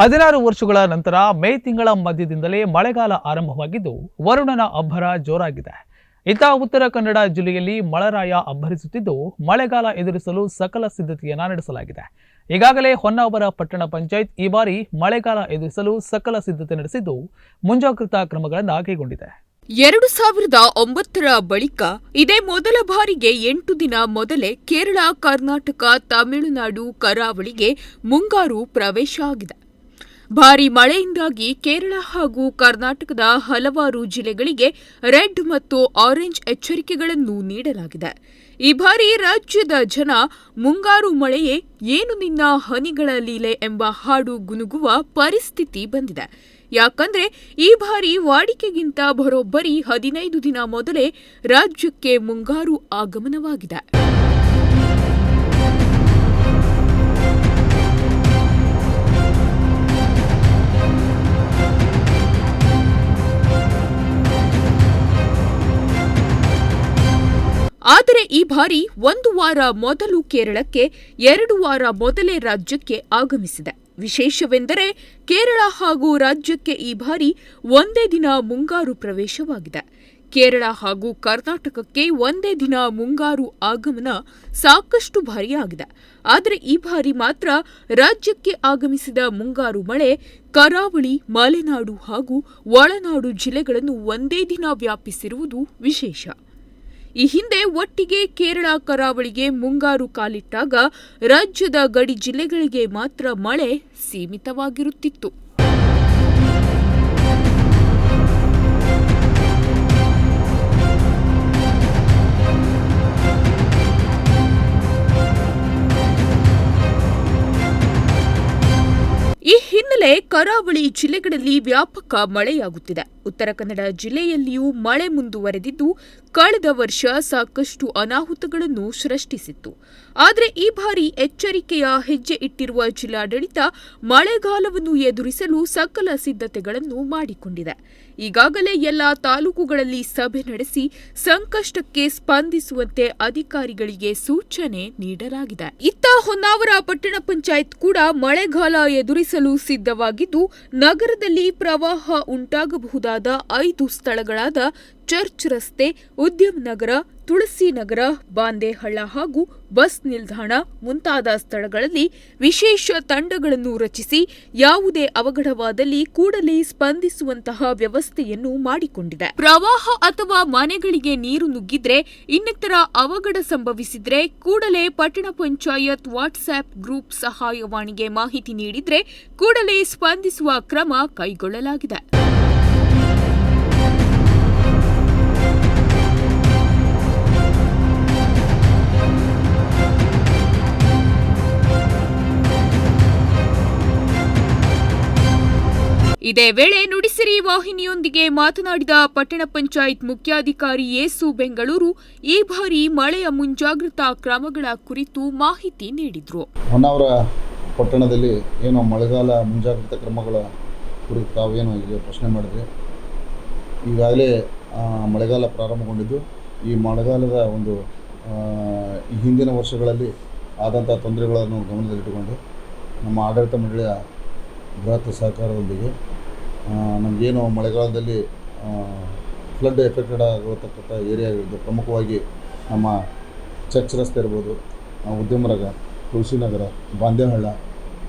ಹದಿನಾರು ವರ್ಷಗಳ ನಂತರ ಮೇ ತಿಂಗಳ ಮಧ್ಯದಿಂದಲೇ ಮಳೆಗಾಲ ಆರಂಭವಾಗಿದ್ದು, ವರುಣನ ಅಬ್ಬರ ಜೋರಾಗಿದೆ. ಇತ್ತ ಉತ್ತರ ಕನ್ನಡ ಜಿಲ್ಲೆಯಲ್ಲಿ ಮಳೆರಾಯ ಅಬ್ಬರಿಸುತ್ತಿದ್ದು, ಮಳೆಗಾಲ ಎದುರಿಸಲು ಸಕಲ ಸಿದ್ಧತೆಯನ್ನ ನಡೆಸಲಾಗಿದೆ. ಈಗಾಗಲೇ ಹೊನ್ನಾವರ ಪಟ್ಟಣ ಪಂಚಾಯತ್ ಈ ಬಾರಿ ಮಳೆಗಾಲ ಎದುರಿಸಲು ಸಕಲ ಸಿದ್ಧತೆ ನಡೆಸಿದ್ದು, ಮುಂಜಾಗ್ರತಾ ಕ್ರಮಗಳನ್ನು ಕೈಗೊಂಡಿದೆ. ಎರಡು ಸಾವಿರದ ಒಂಬತ್ತರ ಬಳಿಕ ಇದೇ ಮೊದಲ ಬಾರಿಗೆ ಎಂಟು ದಿನ ಮೊದಲೇ ಕೇರಳ, ಕರ್ನಾಟಕ, ತಮಿಳುನಾಡು ಕರಾವಳಿಗೆ ಮುಂಗಾರು ಪ್ರವೇಶ ಆಗಿದೆ. ಭಾರಿ ಮಳೆಯಿಂದಾಗಿ ಕೇರಳ ಹಾಗೂ ಕರ್ನಾಟಕದ ಹಲವಾರು ಜಿಲ್ಲೆಗಳಿಗೆ ರೆಡ್ ಮತ್ತು ಆರೆಂಜ್ ಎಚ್ಚರಿಕೆಗಳನ್ನು ನೀಡಲಾಗಿದೆ. ಈ ಬಾರಿ ರಾಜ್ಯದ ಜನ ಮುಂಗಾರು ಮಳೆಯೇ ಏನು ನಿನ್ನ ಹನಿಗಳ ಲೀಲೆ ಎಂಬ ಹಾಡು ಗುನುಗುವ ಪರಿಸ್ಥಿತಿ ಬಂದಿದೆ. ಯಾಕಂದ್ರೆ ಈ ಬಾರಿ ವಾಡಿಕೆಗಿಂತ ಬರೋಬ್ಬರಿ ಹದಿನೈದು ದಿನ ಮೊದಲೇ ರಾಜ್ಯಕ್ಕೆ ಮುಂಗಾರು ಆಗಮನವಾಗಿದೆ. ಆದರೆ ಈ ಬಾರಿ ಒಂದು ವಾರ ಮೊದಲು ಕೇರಳಕ್ಕೆ, ಎರಡು ವಾರ ಮೊದಲೇ ರಾಜ್ಯಕ್ಕೆ ಆಗಮಿಸಿದೆ. ವಿಶೇಷವೆಂದರೆ ಕೇರಳ ಹಾಗೂ ರಾಜ್ಯಕ್ಕೆ ಈ ಬಾರಿ ಒಂದೇ ದಿನ ಮುಂಗಾರು ಪ್ರವೇಶವಾಗಿದೆ. ಕೇರಳ ಹಾಗೂ ಕರ್ನಾಟಕಕ್ಕೆ ಒಂದೇ ದಿನ ಮುಂಗಾರು ಆಗಮನ ಸಾಕಷ್ಟು ಭಾರಿಯಾಗಿದೆ. ಆದರೆ ಈ ಬಾರಿ ಮಾತ್ರ ರಾಜ್ಯಕ್ಕೆ ಆಗಮಿಸಿದ ಮುಂಗಾರು ಮಳೆ ಕರಾವಳಿ, ಮಲೆನಾಡು ಹಾಗೂ ಒಳನಾಡು ಜಿಲ್ಲೆಗಳನ್ನು ಒಂದೇ ದಿನ ವ್ಯಾಪಿಸಿರುವುದು ವಿಶೇಷ. ಈ ಹಿಂದೆ ಒಟ್ಟಿಗೆ ಕೇರಳ ಕರಾವಳಿಗೆ ಮುಂಗಾರು ಕಾಲಿಟ್ಟಾಗ ರಾಜ್ಯದ ಗಡಿ ಜಿಲ್ಲೆಗಳಿಗೆ ಮಾತ್ರ ಮಳೆ ಸೀಮಿತವಾಗಿರುತ್ತಿತ್ತು. ಈ ಹಿನ್ನೆಲೆ ಕರಾವಳಿ ಜಿಲ್ಲೆಗಳಲ್ಲಿ ವ್ಯಾಪಕ ಮಳೆಯಾಗುತ್ತಿದೆ. ಉತ್ತರ ಕನ್ನಡ ಜಿಲ್ಲೆಯಲ್ಲಿಯೂ ಮಳೆ ಮುಂದುವರೆದಿದ್ದು ಕಳೆದ ವರ್ಷ ಸಾಕಷ್ಟು ಅನಾಹುತಗಳನ್ನು ಸೃಷ್ಟಿಸಿತ್ತು. ಆದರೆ ಈ ಬಾರಿ ಎಚ್ಚರಿಕೆಯ ಹೆಜ್ಜೆ ಇಟ್ಟಿರುವ ಜಿಲ್ಲಾಡಳಿತ ಮಳೆಗಾಲವನ್ನು ಎದುರಿಸಲು ಸಕಲ ಸಿದ್ಧತೆಗಳನ್ನು ಮಾಡಿಕೊಂಡಿದೆ. ಈಗಾಗಲೇ ಎಲ್ಲ ತಾಲೂಕುಗಳಲ್ಲಿ ಸಭೆ ನಡೆಸಿ ಸಂಕಷ್ಟಕ್ಕೆ ಸ್ಪಂದಿಸುವಂತೆ ಅಧಿಕಾರಿಗಳಿಗೆ ಸೂಚನೆ ನೀಡಲಾಗಿದೆ. ಇತ್ತ ಹೊನ್ನಾವರ ಪಟ್ಟಣ ಪಂಚಾಯತ್ ಕೂಡ ಮಳೆಗಾಲ ಎದುರಿಸಲು ಸಿದ್ಧವಾಗಿದ್ದು, ನಗರದಲ್ಲಿ ಪ್ರವಾಹ ಉಂಟಾಗಬಹುದಾದ ಐದು ಸ್ಥಳಗಳಾದ ಚರ್ಚ್ ರಸ್ತೆ, ಉದ್ಯಮ್ ನಗರ, ತುಳಸಿ ನಗರ, ಬಾಂದೇಹಳ್ಳ ಹಾಗೂ ಬಸ್ ನಿಲ್ದಾಣ ಮುಂತಾದ ಸ್ಥಳಗಳಲ್ಲಿ ವಿಶೇಷ ತಂಡಗಳನ್ನು ರಚಿಸಿ ಯಾವುದೇ ಅವಘಡವಾದಲ್ಲಿ ಕೂಡಲೇ ಸ್ಪಂದಿಸುವಂತಹ ವ್ಯವಸ್ಥೆಯನ್ನು ಮಾಡಿಕೊಂಡಿದೆ. ಪ್ರವಾಹ ಅಥವಾ ಮನೆಗಳಿಗೆ ನೀರು ನುಗ್ಗಿದ್ರೆ, ಇನ್ನಿತರ ಅವಘಡ ಸಂಭವಿಸಿದ್ರೆ ಕೂಡಲೇ ಪಟ್ಟಣ ಪಂಚಾಯತ್ ವಾಟ್ಸ್ಆಪ್ ಗ್ರೂಪ್ ಸಹಾಯವಾಣಿಗೆ ಮಾಹಿತಿ ನೀಡಿದ್ರೆ ಕೂಡಲೇ ಸ್ಪಂದಿಸುವ ಕ್ರಮ ಕೈಗೊಳ್ಳಲಾಗಿದೆ. ಇದೇ ವೇಳೆ ನುಡಿಸಿರಿ ವಾಹಿನಿಯೊಂದಿಗೆ ಮಾತನಾಡಿದ ಪಟ್ಟಣ ಪಂಚಾಯತ್ ಮುಖ್ಯಾಧಿಕಾರಿ ಏಸು ಬೆಂಗಳೂರು, ಈ ಬಾರಿ ಮಳೆಯ ಮುಂಜಾಗ್ರತಾ ಕ್ರಮಗಳ ಕುರಿತು ಮಾಹಿತಿ ನೀಡಿದರು. ಹೊನ್ನಾವರ ಪಟ್ಟಣದಲ್ಲಿ ಏನು ಮಳೆಗಾಲ ಮುಂಜಾಗ್ರತಾ ಕ್ರಮಗಳ ಕುರಿತು ತಾವೇನು ಈಗ ಪ್ರಶ್ನೆ ಮಾಡಿದ್ರೆ. ಈಗಾಗಲೇ ಮಳೆಗಾಲ ಪ್ರಾರಂಭಗೊಂಡಿದ್ದು. ಈ ಮಳೆಗಾಲದ ಒಂದು ಹಿಂದಿನ ವರ್ಷಗಳಲ್ಲಿ ಆದಂಥ ತೊಂದರೆಗಳನ್ನು ಗಮನದಲ್ಲಿಟ್ಟುಕೊಂಡು ನಮ್ಮ ಆಡಳಿತ ಮಂಡಳಿಯ ಬೃಹತ್ ಸಹಕಾರದೊಂದಿಗೆ ನಮಗೇನು ಮಳೆಗಾಲದಲ್ಲಿ ಫ್ಲಡ್ ಎಫೆಕ್ಟೆಡ್ ಆಗಿರತಕ್ಕಂಥ ಏರಿಯಾಗಳಿದ್ದು ಪ್ರಮುಖವಾಗಿ ನಮ್ಮ ಚರ್ಚ್ ರಸ್ತೆ ಇರ್ಬೋದು ಉದ್ಯಮನಗರ ತುಳಸಿನಗರ, ಬಾಂದೇಹಳ್ಳ,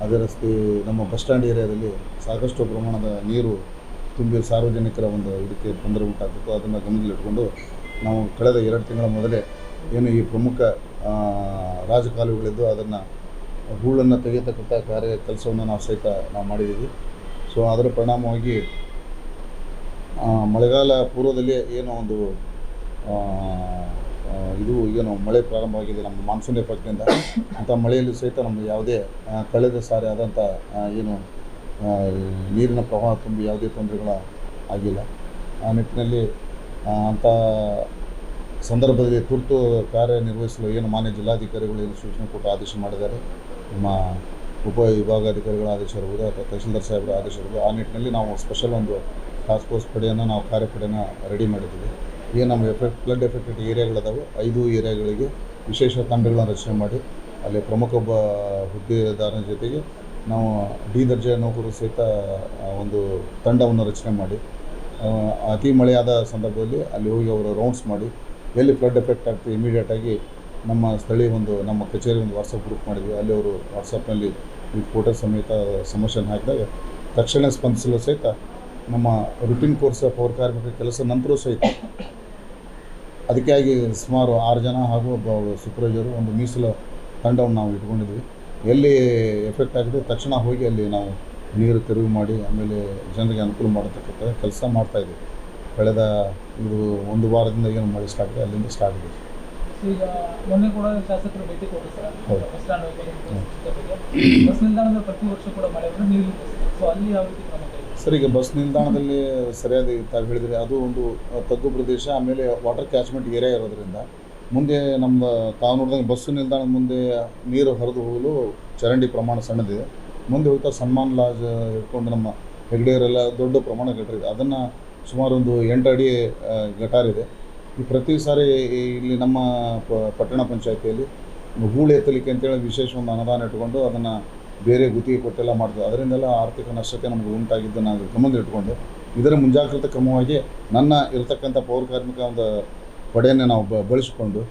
ಅದೇ ರಸ್ತೆ ನಮ್ಮ ಬಸ್ ಸ್ಟ್ಯಾಂಡ್ ಏರಿಯಾದಲ್ಲಿ ಸಾಕಷ್ಟು ಪ್ರಮಾಣದ ನೀರು ತುಂಬಿ ಸಾರ್ವಜನಿಕರ ಒಂದು ಇದಕ್ಕೆ ತೊಂದರೆ ಉಂಟಾಗ್ತಿತ್ತು. ಅದನ್ನು ಗಮನದಲ್ಲಿಟ್ಕೊಂಡು ನಾವು ಕಳೆದ ಎರಡು ತಿಂಗಳ ಮೊದಲೇ ಏನು ಈ ಪ್ರಮುಖ ರಾಜಕಾಲುವೆಗಳಿದ್ದು ಅದನ್ನು ಹೂಳನ್ನು ತೆಗೆಯತಕ್ಕಂಥ ಕಾರ್ಯ, ಕೆಲಸವನ್ನು ನಾವು ಸಹಿತ ನಾವು ಮಾಡಿದ್ದೀವಿ. ಸೊ ಅದರ ಪರಿಣಾಮವಾಗಿ ಮಳೆಗಾಲ ಪೂರ್ವದಲ್ಲಿ ಏನೋ ಒಂದು ಇದು ಏನು ಮಳೆ ಪ್ರಾರಂಭವಾಗಿದೆ ನಮ್ಮ ಮಾನ್ಸೂನ್ ಎಫೆಕ್ಟ್ನಿಂದ ಅಂಥ ಮಳೆಯಲ್ಲಿ ಸಹಿತ ನಮ್ಮ ಯಾವುದೇ ಕಳೆದ ಸಾರಿ ಆದಂಥ ಏನು ನೀರಿನ ಪ್ರವಾಹ ತುಂಬಿ ಯಾವುದೇ ತೊಂದರೆಗಳ ಆಗಿಲ್ಲ. ಆ ನಿಟ್ಟಿನಲ್ಲಿ ಅಂಥ ಸಂದರ್ಭದಲ್ಲಿ ತುರ್ತು ಕಾರ್ಯನಿರ್ವಹಿಸಲು ಏನು ಮಾನ್ಯ ಜಿಲ್ಲಾಧಿಕಾರಿಗಳು ಏನು ಸೂಚನೆ ಕೊಟ್ಟು ಆದೇಶ ಮಾಡಿದ್ದಾರೆ, ನಮ್ಮ ಉಪ ವಿಭಾಗಾಧಿಕಾರಿಗಳ ಆದೇಶ ಇರ್ಬೋದು ಅಥವಾ ತಹಶೀಲ್ದಾರ್ ಸಾಹೇಬರ ಆದೇಶ ಇರ್ಬೋದು ಆ ನಿಟ್ಟಿನಲ್ಲಿ ನಾವು ಸ್ಪೆಷಲ್ ಒಂದು ಟಾಸ್ಕ್ ಫೋರ್ಸ್ ಪಡೆಯನ್ನು ನಾವು ಕಾರ್ಯಪಡೆಯನ್ನು ರೆಡಿ ಮಾಡಿದ್ದೀವಿ. ಈಗ ನಮ್ಮ ಎಫೆಕ್ಟ್ ಫ್ಲಡ್ ಎಫೆಕ್ಟೆಡ್ ಏರಿಯಾಗಳಿದಾವೆ. ಐದು ಏರಿಯಾಗಳಿಗೆ ವಿಶೇಷ ತಂಡಗಳನ್ನು ರಚನೆ ಮಾಡಿ, ಅಲ್ಲಿ ಪ್ರಮುಖ ಒಬ್ಬ ಹುದ್ದೆದಾರನ ಜೊತೆಗೆ ನಾವು ಡಿ ದರ್ಜೆ ನೌಕರರು ಸಹಿತ ಒಂದು ತಂಡವನ್ನು ರಚನೆ ಮಾಡಿ ಅತಿ ಮಳೆಯಾದ ಸಂದರ್ಭದಲ್ಲಿ ಅಲ್ಲಿ ಹೋಗಿ ಅವರು ರೌಂಡ್ಸ್ ಮಾಡಿ, ಎಲ್ಲಿ ಫ್ಲಡ್ ಎಫೆಕ್ಟ್ ಆಗ್ತದೆ ಇಮಿಡಿಯೇಟಾಗಿ ನಮ್ಮ ಸ್ಥಳೀಯ ಒಂದು, ನಮ್ಮ ಕಚೇರಿ ಒಂದು ವಾಟ್ಸಪ್ ಗ್ರೂಪ್ ಮಾಡಿದ್ವಿ. ಅಲ್ಲಿ ಅವರು ವಾಟ್ಸಪ್ನಲ್ಲಿ ಈ ಫೋಟೋ ಸಮೇತ ಸಮಸ್ಯೆಯನ್ನು ಹಾಕಿದಾಗ, ತಕ್ಷಣ ಸ್ಪಂದಿಸಲು ಸಹಿತ ನಮ್ಮ ರುಟೀನ್ ಕೋರ್ಸ್ ಪೌರ ಕಾರ್ಮಿಕರ ಕೆಲಸ ನಂತರ ಸಹಿತ ಅದಕ್ಕಾಗಿ ಸುಮಾರು ಆರು ಜನ ಹಾಗೂ ಒಬ್ಬ ಸೂಪರ್ವೈಸರು ಒಂದು ಮೀಸಲು ತಂಡವನ್ನು ನಾವು ಇಟ್ಕೊಂಡಿದ್ವಿ. ಎಲ್ಲಿ ಎಫೆಕ್ಟ್ ಆಗಿದೆ, ತಕ್ಷಣ ಹೋಗಿ ಅಲ್ಲಿ ನಾವು ನೀರು ತೆರವು ಮಾಡಿ, ಆಮೇಲೆ ಜನರಿಗೆ ಅನುಕೂಲ ಮಾಡತಕ್ಕಂಥ ಕೆಲಸ ಮಾಡ್ತಾಯಿದ್ವಿ ಕಳೆದ ಇದು ಒಂದು ವಾರದಿಂದ ಏನು ಮಾಡಿ ಸ್ಟಾರ್ಟ್ ಅಲ್ಲಿಂದ ಸ್ಟಾರ್ಟ್ ಆಗಿದೆ. ಈಗ ಮೊನ್ನೆ ಕೂಡ ಶಾಸಕರು ಭೇಟಿ ಕೊಟ್ಟರು ಸರ್. ಬಸ್ ಸ್ಟ್ಯಾಂಡ್ ಬಸ್ ನಿಲ್ದಾಣದಲ್ಲಿ ಪ್ರತಿ ವರ್ಷ ಕೂಡ ಮಳೆ ಬಂದ್ರೆ ನೀರು ಸೊ ಅಲ್ಲಿ ಯಾವ ರೀತಿ ಕ್ರಮ ಸರ್ ಈಗ ಬಸ್ ನಿಲ್ದಾಣದಲ್ಲಿ ಸರಿಯಾದ ತಾವು ಹೇಳಿದರೆ ಅದು ಒಂದು ತಗ್ಗು ಪ್ರದೇಶ ಆಮೇಲೆ ವಾಟರ್ ಕ್ಯಾಚ್ಮೆಂಟ್ ಏರಿಯಾ ಇರೋದ್ರಿಂದ ಮುಂದೆ ನಮ್ಮ ತಾವು ನೋಡಿದಂಗೆ ಬಸ್ಸು ನಿಲ್ದಾಣದ ಮುಂದೆ ನೀರು ಹರಿದು ಹೋಗಲು ಚರಂಡಿ ಪ್ರಮಾಣ ಸಣ್ಣದಿದೆ. ಮುಂದೆ ಹೋಗ್ತಾ ಸನ್ಮಾನ್ ಲಾಜ್ ಇಟ್ಕೊಂಡು ನಮ್ಮ ಹೆಗ್ಡೆಯವರೆಲ್ಲ ದೊಡ್ಡ ಪ್ರಮಾಣ ಗಟ್ಟರಿದೆ ಅದನ್ನು ಸುಮಾರು ಒಂದು ಎಂಟು ಅಡಿ ಗಟಾರಿದೆ. ಪ್ರತಿ ಸಾರಿ ಇಲ್ಲಿ ನಮ್ಮ ಪಟ್ಟಣ ಪಂಚಾಯತಿಯಲ್ಲಿ ಹೂಳು ಎತ್ತಲಿಕ್ಕೆ ಅಂತೇಳಿ ವಿಶೇಷ ಒಂದು ಅನುದಾನ ಇಟ್ಕೊಂಡು ಅದನ್ನು ಬೇರೆ ಗುತ್ತಿಗೆ ಕೊಟ್ಟೆಲ್ಲ ಮಾಡ್ತೀವಿ. ಅದರಿಂದೆಲ್ಲ ಆರ್ಥಿಕ ನಷ್ಟಕ್ಕೆ ನಮಗೆ ಉಂಟಾಗಿದ್ದು ನಾನು ಇಟ್ಕೊಂಡು, ಇದರ ಮುಂಜಾಗ್ರತಾ ಕ್ರಮವಾಗಿ ನನ್ನ ಇರತಕ್ಕಂಥ ಪೌರ ಕಾರ್ಮಿಕ ಒಂದು ಪಡೆಯನ್ನು ನಾವು ಬ, ಬಳಸಿಕೊಂಡು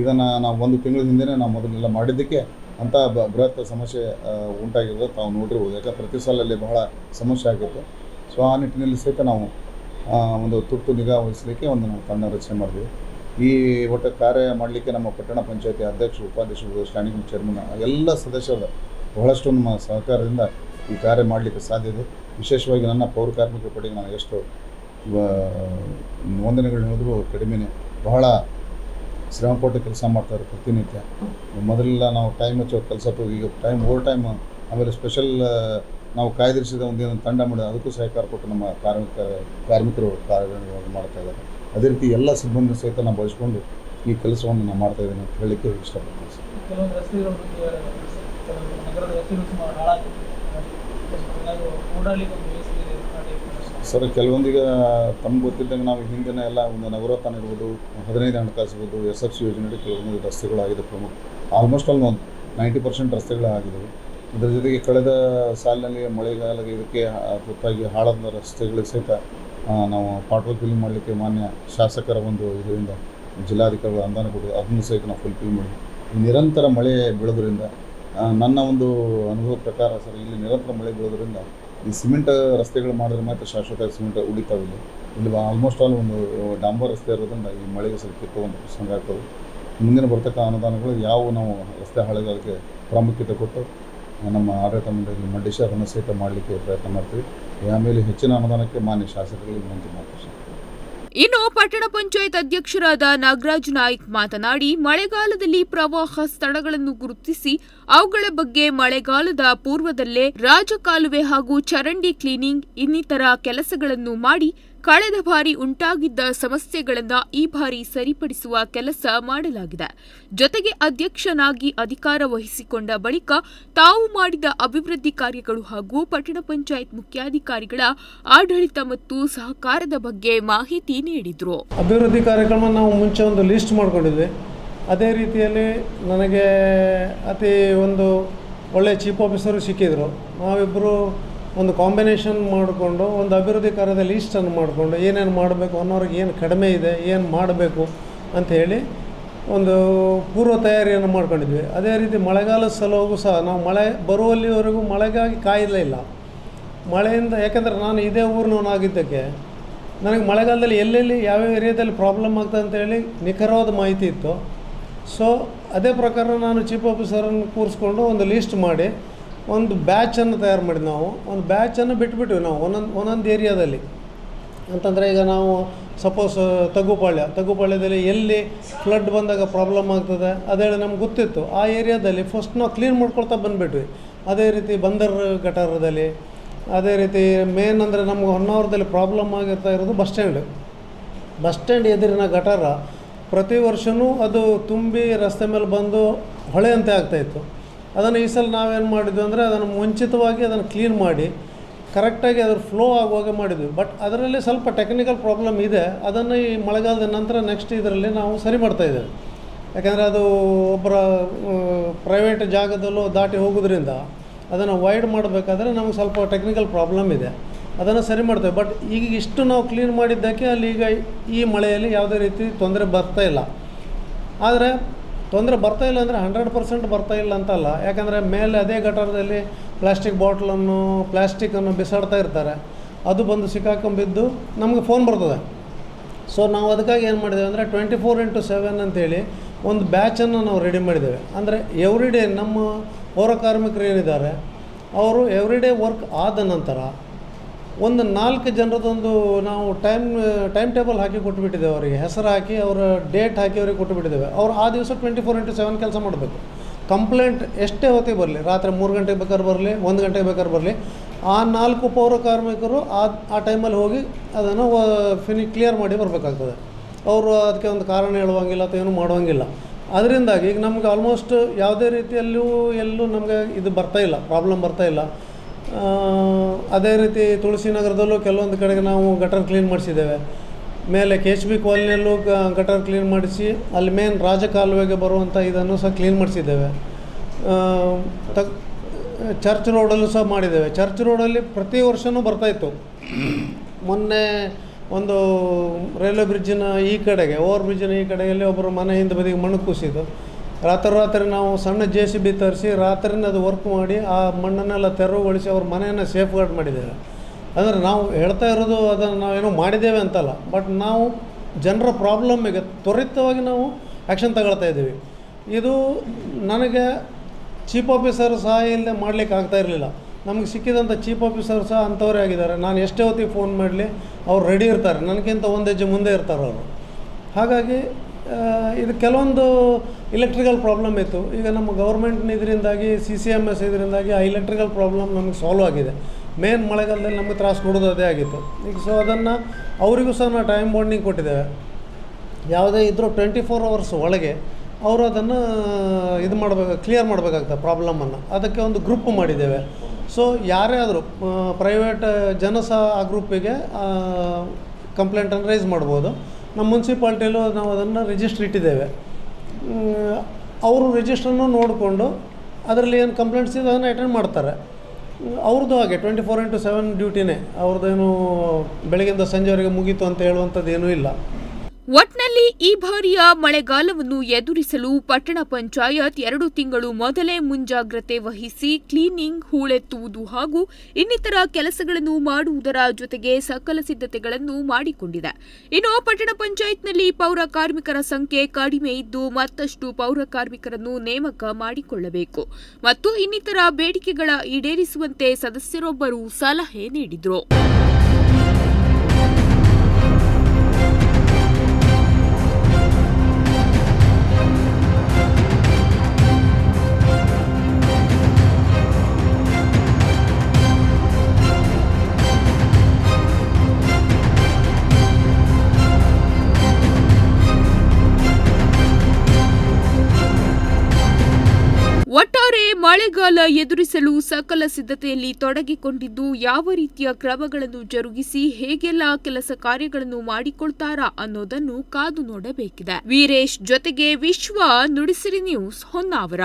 ಇದನ್ನು ನಾವು ಒಂದು ತಿಂಗಳ ಹಿಂದೆಯೇ ನಾವು ಮೊದಲೆಲ್ಲ ಮಾಡಿದ್ದಕ್ಕೆ ಅಂಥ ಬ, ಬೃಹತ್ ಸಮಸ್ಯೆ ಉಂಟಾಗಿರೋದು ತಾವು ನೋಡಿರ್ಬೋದು. ಯಾಕಂದ್ರೆ ಪ್ರತಿ ಸಾಲಲ್ಲಿ ಬಹಳ ಸಮಸ್ಯೆ ಆಗಿತ್ತು. ಸೊ ಆ ನಿಟ್ಟಿನಲ್ಲಿ ಸಹಿತ ನಾವು ಒಂದು ತುರ್ತು ನಿಗಾ ವಹಿಸಲಿಕ್ಕೆ ಒಂದು ನಾವು ತಂಡ ರಚನೆ ಮಾಡಿದ್ವಿ. ಈ ಒಟ್ಟು ಕಾರ್ಯ ಮಾಡಲಿಕ್ಕೆ ನಮ್ಮ ಪಟ್ಟಣ ಪಂಚಾಯತಿ ಅಧ್ಯಕ್ಷರು ಉಪಾಧ್ಯಕ್ಷರು ಸ್ಟ್ಯಾಂಡಿಂಗ್ ಚೇರ್ಮನ್ ಎಲ್ಲ ಸದಸ್ಯರು ಬಹಳಷ್ಟು ನಮ್ಮ ಸಹಕಾರದಿಂದ ಈ ಕಾರ್ಯ ಮಾಡಲಿಕ್ಕೆ ಸಾಧ್ಯ ಇದೆ. ವಿಶೇಷವಾಗಿ ನನ್ನ ಪೌರ ಕಾರ್ಮಿಕರ ಪಡೆಗೆ ನಾನು ಎಷ್ಟು ವಂದನೆಗಳು ಹೇಳಿದ್ರು ಕಡಿಮೆನೇ. ಬಹಳ ಶ್ರಮಪಟ್ಟು ಕೆಲಸ ಮಾಡ್ತಾರೆ ಪ್ರತಿನಿತ್ಯ. ಮೊದಲೆಲ್ಲ ನಾವು ಟೈಮ್ ಹಚ್ಚೋ ಕೆಲಸ ಈಗ ಟೈಮ್ ಓವರ್ ಟೈಮ್ ಆಮೇಲೆ ಸ್ಪೆಷಲ್ ನಾವು ಕಾಯ್ದಿರಿಸಿದ ಒಂದೇನು ತಂಡ ಮಾಡಿದ ಅದಕ್ಕೂ ಸಹಕಾರ ಕೊಟ್ಟು ನಮ್ಮ ಕಾರ್ಮಿಕ ಕಾರ್ಮಿಕರು ಕಾರ್ಯನಿರ್ವಹಣೆ ಮಾಡ್ತಾ ಇದ್ದಾರೆ. ಅದೇ ರೀತಿ ಎಲ್ಲ ಸಿಬ್ಬಂದಿ ಸಹಿತ ನಾವು ಬಳಸ್ಕೊಂಡು ಈ ಕೆಲಸವನ್ನು ನಾವು ಮಾಡ್ತಾ ಇದ್ದೀನಿ ಅಂತ ಹೇಳಲಿಕ್ಕೆ ಇಷ್ಟಪಡ್ತೀನಿ ಸರ್. ಕೆಲವೊಂದೀಗ ತಮ್ಗೆ ಗೊತ್ತಿದ್ದಂಗೆ ನಾವು ಹಿಂದಿನ ಎಲ್ಲ ಒಂದು ನಗರೋತ್ಥಾನ ಇರ್ಬೋದು ಹದಿನೈದು ಹಣಕಾಸು ಇರ್ಬೋದು ಎಸ್ ಎಫ್ ಸಿ ಯೋಜನೆಯಲ್ಲಿ ಕೆಲವೊಂದು ರಸ್ತೆಗಳಾಗಿದೆ ಪ್ರಮುಖ. ಆಲ್ಮೋಸ್ಟ್ ಆಲ್ ಒಂದು ನೈಂಟಿ ಪರ್ಸೆಂಟ್ ರಸ್ತೆಗಳಾಗಿದ್ದಾವೆ ಇದರ ಜೊತೆಗೆ ಕಳೆದ ಸಾಲಿನಲ್ಲಿ ಮಳೆಗಾಲ ಇದಕ್ಕೆ ತುತ್ತಾಗಿ ಹಾಳಾದ ರಸ್ತೆಗಳಿಗೆ ಸಹಿತ ನಾವು ಪಾಟ್ರೋಲ್ ಫಿಲ್ ಮಾಡಲಿಕ್ಕೆ ಮಾನ್ಯ ಶಾಸಕರ ಒಂದು ಇದರಿಂದ ಜಿಲ್ಲಾಧಿಕಾರಿಗಳು ಅನುದಾನ ಕೊಟ್ಟಿದ್ದು ಅದನ್ನು ಸಹಿತ ನಾವು ಫುಲ್ಫಿಲ್ ಮಾಡಿದ್ವಿ. ನಿರಂತರ ಮಳೆ ಬೀಳೋದ್ರಿಂದ ನನ್ನ ಒಂದು ಅನುಭವದ ಪ್ರಕಾರ ಸರ್, ಇಲ್ಲಿ ನಿರಂತರ ಮಳೆ ಬೀಳೋದ್ರಿಂದ ಈ ಸಿಮೆಂಟ್ ರಸ್ತೆಗಳು ಮಾಡಿದ್ರೆ ಮಾತ್ರ ಶಾಶ್ವತ ಸಿಮೆಂಟ್ ಉಳಿತಾವಿಲ್ಲ ಇಲ್ಲಿ. ಆಲ್ಮೋಸ್ಟ್ ಆಲ್ ಒಂದು ಡಾಂಬರ್ ರಸ್ತೆ ಇರೋದ್ರಿಂದ ಈ ಮಳೆಗೆ ಸ್ವಲ್ಪ ಕೆಟ್ಟ ಒಂದು ಪ್ರಸಂಗ ಆಗ್ತದೆ. ಮುಂದಿನ ಬರ್ತಕ್ಕ ಅನುದಾನಗಳು ಯಾವ ನಾವು ರಸ್ತೆ ಹಾಳೆಗಾಲಕ್ಕೆ ಪ್ರಾಮುಖ್ಯತೆ ಕೊಟ್ಟು ನಮ್ಮ ಆಡಳಿತ ಮಂಡಳಿ ಮಂಡಿಸಿ ಅದನ್ನು ಸಹಿತ ಮಾಡಲಿಕ್ಕೆ ಪ್ರಯತ್ನ ಮಾಡ್ತೀವಿ. ಆಮೇಲೆ ಹೆಚ್ಚಿನ ಅನುದಾನಕ್ಕೆ ಮಾನ್ಯ ಶಾಸಕರಿಗೆ ವಿನಂತಿ ಮಾಡ್ತೀವಿ ಇನ್ನು ಪಟ್ಟಣ ಪಂಚಾಯತ್ ಅಧ್ಯಕ್ಷರಾದ ನಾಗರಾಜ್ ನಾಯ್ಕ್ ಮಾತನಾಡಿ, ಮಳೆಗಾಲದಲ್ಲಿ ಪ್ರವಾಹ ಸ್ಥಳಗಳನ್ನು ಗುರುತಿಸಿ, ಅವುಗಳ ಬಗ್ಗೆ ಮಳೆಗಾಲದ ಪೂರ್ವದಲ್ಲೇ ರಾಜಕಾಲುವೆ ಹಾಗೂ ಚರಂಡಿ ಕ್ಲೀನಿಂಗ್ ಇನ್ನಿತರ ಕೆಲಸಗಳನ್ನು ಮಾಡಿ ಕಳೆದ ಬಾರಿ ಉಂಟಾಗಿದ್ದ ಸಮಸ್ಯೆಗಳನ್ನ ಈ ಬಾರಿ ಸರಿಪಡಿಸುವ ಕೆಲಸ ಮಾಡಲಾಗಿದೆ. ಜೊತೆಗೆ ಅಧ್ಯಕ್ಷನಾಗಿ ಅಧಿಕಾರ ವಹಿಸಿಕೊಂಡ ಬಳಿಕ ತಾವು ಮಾಡಿದ ಅಭಿವೃದ್ಧಿ ಕಾರ್ಯಗಳು ಹಾಗೂ ಪಟ್ಟಣ ಪಂಚಾಯತ್ ಮುಖ್ಯಾಧಿಕಾರಿಗಳ ಆಡಳಿತ ಮತ್ತು ಸಹಕಾರದ ಬಗ್ಗೆ ಮಾಹಿತಿ ನೀಡಿದರು. ಅಭಿವೃದ್ಧಿ ಕಾರ್ಯಕ್ರಮ ನಾವು ಮುಂಚೆ ಒಂದು ಲಿಸ್ಟ್ ಮಾಡಿಕೊಂಡಿದ್ವಿ. ಅದೇ ರೀತಿಯಲ್ಲಿ ನನಗೆ ಅತಿ ಒಂದು ಒಳ್ಳೆಯ ಚೀಫ್ ಆಫೀಸರು ಸಿಕ್ಕಿದ್ರು. ನಾವಿಬ್ಬರು ಒಂದು ಕಾಂಬಿನೇಷನ್ ಮಾಡಿಕೊಂಡು, ಒಂದು ಅಭಿವೃದ್ಧಿ ಕಾರ್ಯದ ಲೀಸ್ಟನ್ನು ಮಾಡಿಕೊಂಡು, ಏನೇನು ಮಾಡಬೇಕು ಅನ್ನೋರಿಗೆ ಏನು ಕಡಿಮೆ ಇದೆ, ಏನು ಮಾಡಬೇಕು ಅಂತ ಹೇಳಿ ಒಂದು ಪೂರ್ವ ತಯಾರಿಯನ್ನು ಮಾಡ್ಕೊಂಡಿದ್ವಿ. ಅದೇ ರೀತಿ ಮಳೆಗಾಲದ ಸಲುವಾಗೂ ಸಹ ನಾವು ಮಳೆ ಬರುವಲ್ಲಿವರೆಗೂ ಮಳೆಗಾಗಿ ಕಾಯಲೇ ಇಲ್ಲ. ಮಳೆಯಿಂದ, ಯಾಕೆಂದರೆ ನಾನು ಇದೇ ಊರಿನವನಾಗಿದ್ದಕ್ಕೆ ನನಗೆ ಮಳೆಗಾಲದಲ್ಲಿ ಎಲ್ಲೆಲ್ಲಿ ಯಾವ್ಯಾವ ಏರಿಯಾದಲ್ಲಿ ಪ್ರಾಬ್ಲಮ್ ಆಗ್ತದೆ ಅಂತೇಳಿ ನಿಖರವಾದ ಮಾಹಿತಿ ಇತ್ತು. ಸೊ ಅದೇ ಪ್ರಕಾರ ನಾನು ಚೀಫ್ ಆಫೀಸರನ್ನು ಕೂರಿಸ್ಕೊಂಡು ಒಂದು ಲೀಸ್ಟ್ ಮಾಡಿ ಒಂದು ಬ್ಯಾಚನ್ನು ತಯಾರು ಮಾಡಿದ್ವಿ ನಾವು, ಒಂದು ಬ್ಯಾಚನ್ನು ಬಿಟ್ಬಿಟ್ವಿ ನಾವು ಒಂದೊಂದು ಒಂದೊಂದು ಏರಿಯಾದಲ್ಲಿ ಅಂತಂದರೆ ಈಗ ನಾವು ಸಪೋಸ್ ತಗ್ಗುಪಾಳ್ಯ, ತಗ್ಗುಪಾಳ್ಯದಲ್ಲಿ ಎಲ್ಲಿ ಫ್ಲಡ್ ಬಂದಾಗ ಪ್ರಾಬ್ಲಮ್ ಆಗ್ತದೆ ಅದೇಳಿ ನಮ್ಗೆ ಗೊತ್ತಿತ್ತು. ಆ ಏರಿಯಾದಲ್ಲಿ ಫಸ್ಟ್ ನಾವು ಕ್ಲೀನ್ ಮಾಡ್ಕೊಳ್ತಾ ಬಂದುಬಿಟ್ವಿ. ಅದೇ ರೀತಿ ಬಂದರ್ ಗಟಾರದಲ್ಲಿ, ಅದೇ ರೀತಿ ಮೇನ್ ಅಂದರೆ ನಮ್ಗೆ ಹೊನ್ನಾವರದಲ್ಲಿ ಪ್ರಾಬ್ಲಮ್ ಆಗಿರ್ತಾ ಇರೋದು ಬಸ್ ಸ್ಟ್ಯಾಂಡ್ ಬಸ್ ಸ್ಟ್ಯಾಂಡ್ ಎದುರಿನ ಗಟಾರ ಪ್ರತಿ ವರ್ಷವೂ ಅದು ತುಂಬಿ ರಸ್ತೆ ಮೇಲೆ ಬಂದು ಹೊಳೆಯಂತೆ ಆಗ್ತಾಯಿತ್ತು ಅದನ್ನು ಈ ಸಲ ನಾವೇನು ಮಾಡಿದ್ವಿ ಅಂದರೆ ಅದನ್ನು ಮುಂಚಿತವಾಗಿ ಅದನ್ನು ಕ್ಲೀನ್ ಮಾಡಿ ಕರೆಕ್ಟಾಗಿ ಅದ್ರ ಫ್ಲೋ ಆಗುವಾಗ ಮಾಡಿದ್ವಿ. ಬಟ್ ಅದರಲ್ಲಿ ಸ್ವಲ್ಪ ಟೆಕ್ನಿಕಲ್ ಪ್ರಾಬ್ಲಮ್ ಇದೆ. ಅದನ್ನು ಈ ಮಳೆಗಾಲದ ನಂತರ ನೆಕ್ಸ್ಟ್ ಇದರಲ್ಲಿ ನಾವು ಸರಿ ಮಾಡ್ತಾ ಇದ್ದೇವೆ. ಯಾಕೆಂದರೆ ಅದು ಒಬ್ಬರ ಪ್ರೈವೇಟ್ ಜಾಗದಲ್ಲೂ ದಾಟಿ ಹೋಗೋದ್ರಿಂದ ಅದನ್ನು ವೈಡ್ ಮಾಡಬೇಕಾದ್ರೆ ನಮಗೆ ಸ್ವಲ್ಪ ಟೆಕ್ನಿಕಲ್ ಪ್ರಾಬ್ಲಮ್ ಇದೆ. ಅದನ್ನು ಸರಿ ಮಾಡ್ತೇವೆ. ಬಟ್ ಈಗ ಇಷ್ಟು ನಾವು ಕ್ಲೀನ್ ಮಾಡಿದ್ದಕ್ಕೆ ಅಲ್ಲಿ ಈಗ ಈ ಮಳೆಯಲ್ಲಿ ಯಾವುದೇ ರೀತಿ ತೊಂದರೆ ಬರ್ತಾ ಇಲ್ಲ. ಆದರೆ ತೊಂದರೆ ಬರ್ತಾ ಇಲ್ಲ ಅಂದರೆ ಹಂಡ್ರೆಡ್ ಪರ್ಸೆಂಟ್ ಬರ್ತಾ ಇಲ್ಲ ಅಂತಲ್ಲ. ಯಾಕಂದರೆ ಮೇಲೆ ಅದೇ ಗಟಾರದಲ್ಲಿ ಪ್ಲಾಸ್ಟಿಕ್ ಬಾಟ್ಲನ್ನು ಪ್ಲಾಸ್ಟಿಕ್ಕನ್ನು ಬಿಸಾಡ್ತಾ ಇರ್ತಾರೆ. ಅದು ಬಂದು ಸಿಕ್ಕಾಕೊಂಬಿದ್ದು ನಮಗೆ ಫೋನ್ ಬರ್ತದೆ. ಸೊ ನಾವು ಅದಕ್ಕಾಗಿ ಏನು ಮಾಡಿದ್ದೇವೆ ಅಂದರೆ ಟ್ವೆಂಟಿ ಫೋರ್ ಇಂಟು ಸೆವೆನ್ ಅಂತೇಳಿ ಒಂದು ಬ್ಯಾಚನ್ನು ನಾವು ರೆಡಿ ಮಾಡಿದ್ದೇವೆ. ಅಂದರೆ ಎವ್ರಿ ಡೇ ನಮ್ಮ ಪೌರ ಕಾರ್ಮಿಕರು ಏನಿದ್ದಾರೆ, ಅವರು ಎವ್ರಿ ಡೇ ವರ್ಕ್ ಆದ ನಂತರ ಒಂದು ನಾಲ್ಕು ಜನರದೊಂದು ನಾವು ಟೈಮ್ ಟೈಮ್ ಟೇಬಲ್ ಹಾಕಿ ಕೊಟ್ಟುಬಿಟ್ಟಿದ್ದೇವೆ ಅವರಿಗೆ. ಹೆಸರು ಹಾಕಿ ಅವರ ಡೇಟ್ ಹಾಕಿ ಅವರಿಗೆ ಕೊಟ್ಟುಬಿಟ್ಟಿದ್ದೇವೆ ಅವ್ರು ಆ ದಿವಸ ಟ್ವೆಂಟಿ ಫೋರ್ ಇಂಟು ಸೆವೆನ್ ಕೆಲಸ ಮಾಡಬೇಕು. ಕಂಪ್ಲೇಂಟ್ ಎಷ್ಟೇ ಹೊತ್ತಿಗೆ ಬರಲಿ ರಾತ್ರಿ ಮೂರು ಗಂಟೆಗೆ ಬೇಕಾದ್ರೆ ಬರಲಿ ಒಂದು ಗಂಟೆಗೆ ಬೇಕಾದ್ರೆ ಬರಲಿ ಆ ನಾಲ್ಕು ಪೌರ ಕಾರ್ಮಿಕರು ಆ ಆ ಟೈಮಲ್ಲಿ ಹೋಗಿ ಅದನ್ನು ಫಿನಿ ಕ್ಲಿಯರ್ ಮಾಡಿ ಬರಬೇಕಾಗ್ತದೆ. ಅವರು ಅದಕ್ಕೆ ಒಂದು ಕಾರಣ ಹೇಳುವಂಗಿಲ್ಲ ಅಥವಾ ಏನು ಮಾಡುವಂಗಿಲ್ಲ. ಅದರಿಂದಾಗಿ ಈಗ ನಮ್ಗೆ ಆಲ್ಮೋಸ್ಟ್ ಯಾವುದೇ ರೀತಿಯಲ್ಲೂ ಎಲ್ಲೂ ನಮಗೆ ಇದು ಬರ್ತಾ ಇಲ್ಲ ಪ್ರಾಬ್ಲಮ್ ಬರ್ತಾ ಇಲ್ಲ. ಆ, ಅದೇ ರೀತಿ ತುಳಸಿ ನಗರದಲ್ಲೂ ಕೆಲವೊಂದು ಕಡೆಗೆ ನಾವು ಗಟರ್ ಕ್ಲೀನ್ ಮಾಡಿಸಿದ್ದೇವೆ. ಮೇಲೆ ಕೆ ಎಚ್ ಬಿ ಕಾಲೋನಿಯಲ್ಲೂ ಗಟರ್ ಕ್ಲೀನ್ ಮಾಡಿಸಿ, ಅಲ್ಲಿ ಮೇನ್ ರಾಜಕಾಲುವೆಗೆ ಬರುವಂಥ ಇದನ್ನು ಸಹ ಕ್ಲೀನ್ ಮಾಡಿಸಿದ್ದೇವೆ. ತಗ್ ಚರ್ಚ್ ರೋಡಲ್ಲೂ ಸಹ ಮಾಡಿದ್ದೇವೆ. ಚರ್ಚ್ ರೋಡಲ್ಲಿ ಪ್ರತಿ ವರ್ಷವೂ ಬರ್ತಾಯಿತ್ತು ಮೊನ್ನೆ ಒಂದು ರೈಲ್ವೆ ಬ್ರಿಡ್ಜಿನ ಈ ಕಡೆಗೆ ಓವರ್ ಬ್ರಿಡ್ಜಿನ ಈ ಕಡೆಯಲ್ಲಿ ಒಬ್ಬರು ಮನೆ ಹಿಂದೆ ಬದಿಗೆ ಮಣ್ಣು ಕುಸಿದು ರಾತ್ರಿ ರಾತ್ರಿ ನಾವು ಸಣ್ಣ ಜೆ ಸಿ ಬಿ ತರಿಸಿ ರಾತ್ರಿನೇ ಅದು ವರ್ಕ್ ಮಾಡಿ ಆ ಮಣ್ಣನ್ನೆಲ್ಲ ತೆರವುಗೊಳಿಸಿ ಅವ್ರ ಮನೆಯನ್ನು ಸೇಫ್ ಗಾರ್ಡ್ ಮಾಡಿದ್ದೇವೆ. ಅಂದರೆ ನಾವು ಹೇಳ್ತಾ ಇರೋದು ಅದನ್ನು ನಾವೇನೋ ಮಾಡಿದ್ದೇವೆ ಅಂತಲ್ಲ ಬಟ್ ನಾವು ಜನರ ಪ್ರಾಬ್ಲಮ್ಮಿಗೆ ತ್ವರಿತವಾಗಿ ನಾವು ಆ್ಯಕ್ಷನ್ ತಗೊಳ್ತಾ ಇದ್ದೀವಿ. ಇದು ನನಗೆ ಚೀಫ್ ಆಫೀಸರ್ ಸಹ ಇಲ್ಲದೆ ಮಾಡಲಿಕ್ಕೆ ಆಗ್ತಾ ಇರಲಿಲ್ಲ. ನಮಗೆ ಸಿಕ್ಕಿದಂಥ ಚೀಫ್ ಆಫೀಸರ್ ಸಹ ಅಂಥವರೇ ಆಗಿದ್ದಾರೆ. ನಾನು ಎಷ್ಟೇ ಹೊತ್ತಿಗೆ ಫೋನ್ ಮಾಡಲಿ, ಅವ್ರು ರೆಡಿ ಇರ್ತಾರೆ. ನನಗಿಂತ ಒಂದು ಹೆಜ್ಜೆ ಮುಂದೆ ಇರ್ತಾರೆ ಅವರು. ಹಾಗಾಗಿ ಇದು ಕೆಲವೊಂದು ಇಲೆಕ್ಟ್ರಿಕಲ್ ಪ್ರಾಬ್ಲಮ್ ಇತ್ತು. ಈಗ ನಮ್ಮ ಗೌರ್ಮೆಂಟ್ನ ಇದರಿಂದಾಗಿ ಸಿ ಸಿ ಎಂ ಎಸ್ ಇದರಿಂದಾಗಿ ಆ ಇಲೆಕ್ಟ್ರಿಕಲ್ ಪ್ರಾಬ್ಲಮ್ ನಮಗೆ ಸಾಲ್ವ್ ಆಗಿದೆ. ಮೇನ್ ಮಳೆಗಾಲದಲ್ಲಿ ನಮಗೆ ತ್ರಾಸು ಕೊಡೋದು ಅದೇ ಆಗಿತ್ತು. ಈಗ ಸೊ ಅದನ್ನು ಅವರಿಗೂ ಸಹ ನಾವು ಟೈಮ್ ಬಾಂಡಿಂಗ್ ಕೊಟ್ಟಿದ್ದೇವೆ. ಯಾವುದೇ ಇದ್ದರೂ ಟ್ವೆಂಟಿ ಫೋರ್ ಅವರ್ಸ್ ಒಳಗೆ ಅವರು ಅದನ್ನು, ಇದು ಮಾಡಬೇಕು ಕ್ಲಿಯರ್ ಮಾಡಬೇಕಾಗ್ತದೆ ಪ್ರಾಬ್ಲಮನ್ನು ಅದಕ್ಕೆ ಒಂದು ಗ್ರೂಪ್ ಮಾಡಿದ್ದೇವೆ. ಸೊ ಯಾರೇ ಆದರೂ ಪ್ರೈವೇಟ್ ಜನ ಸಹ ಆ ಗ್ರೂಪಿಗೆ ಕಂಪ್ಲೇಂಟನ್ನು ರೈಸ್ ಮಾಡ್ಬೋದು. ನಮ್ಮ ಮುನ್ಸಿಪಾಲ್ಟಿಯಲ್ಲೂ ನಾವು ಅದನ್ನು ರಿಜಿಸ್ಟ್ರ್ ಇಟ್ಟಿದ್ದೇವೆ. ಅವರು ರಿಜಿಸ್ಟ್ರನ್ನು ನೋಡಿಕೊಂಡು ಅದರಲ್ಲಿ ಏನು ಕಂಪ್ಲೇಂಟ್ಸ್ ಇದೆ ಅದನ್ನು ಅಟೆಂಡ್ ಮಾಡ್ತಾರೆ. ಅವ್ರದ್ದು ಹಾಗೆ ಟ್ವೆಂಟಿ ಫೋರ್ ಇಂಟು ಸೆವೆನ್ ಡ್ಯೂಟಿನೇ ಅವ್ರದ್ದೇನು ಬೆಳಗ್ಗಿಂದ ಸಂಜೆವರೆಗೆ ಮುಗೀತು ಅಂತ ಹೇಳುವಂಥದ್ದು ಏನೂ ಇಲ್ಲ. ಒಟ್ನಲ್ಲಿ ಈ ಬಾರಿಯ ಮಳೆಗಾಲವನ್ನು ಎದುರಿಸಲು ಪಟ್ಟಣ ಪಂಚಾಯತ್ ಎರಡು ತಿಂಗಳು ಮೊದಲೇ ಮುಂಜಾಗ್ರತೆ ವಹಿಸಿ ಕ್ಲೀನಿಂಗ್ ಹೂಳೆತ್ತುವುದು ಹಾಗೂ ಇನ್ನಿತರ ಕೆಲಸಗಳನ್ನು ಮಾಡುವುದರ ಜೊತೆಗೆ ಸಕಲ ಸಿದ್ಧತೆಗಳನ್ನು ಮಾಡಿಕೊಂಡಿದೆ. ಇನ್ನು ಪಟ್ಟಣ ಪಂಚಾಯತ್ನಲ್ಲಿ ಪೌರ ಕಾರ್ಮಿಕರ ಸಂಖ್ಯೆ ಕಡಿಮೆ ಇದ್ದು ಮತ್ತಷ್ಟು ಪೌರ ಕಾರ್ಮಿಕರನ್ನು ನೇಮಕ ಮಾಡಿಕೊಳ್ಳಬೇಕು. ಮತ್ತು ಇನ್ನಿತರ ಬೇಡಿಕೆಗಳ ಈಡೇರಿಸುವಂತೆ ಸದಸ್ಯರೊಬ್ಬರು ಸಲಹೆ ನೀಡಿದರು. ಮಳೆಗಾಲ ಎದುರಿಸಲು ಸಕಲ ಸಿದ್ಧತೆಯಲ್ಲಿ ತೊಡಗಿಕೊಂಡಿದ್ದು ಯಾವ ರೀತಿಯ ಕ್ರಮಗಳನ್ನು ಜರುಗಿಸಿ ಹೇಗೆಲ್ಲ ಕೆಲಸ ಕಾರ್ಯಗಳನ್ನು ಮಾಡಿಕೊಳ್ತಾರಾ ಅನ್ನೋದನ್ನು ಕಾದು ನೋಡಬೇಕಿದೆ. ವೀರೇಶ್ ಜೊತೆಗೆ ವಿಶ್ವ ನುಡಿಸಿರಿ ನ್ಯೂಸ್ ಹೊನ್ನಾವರ.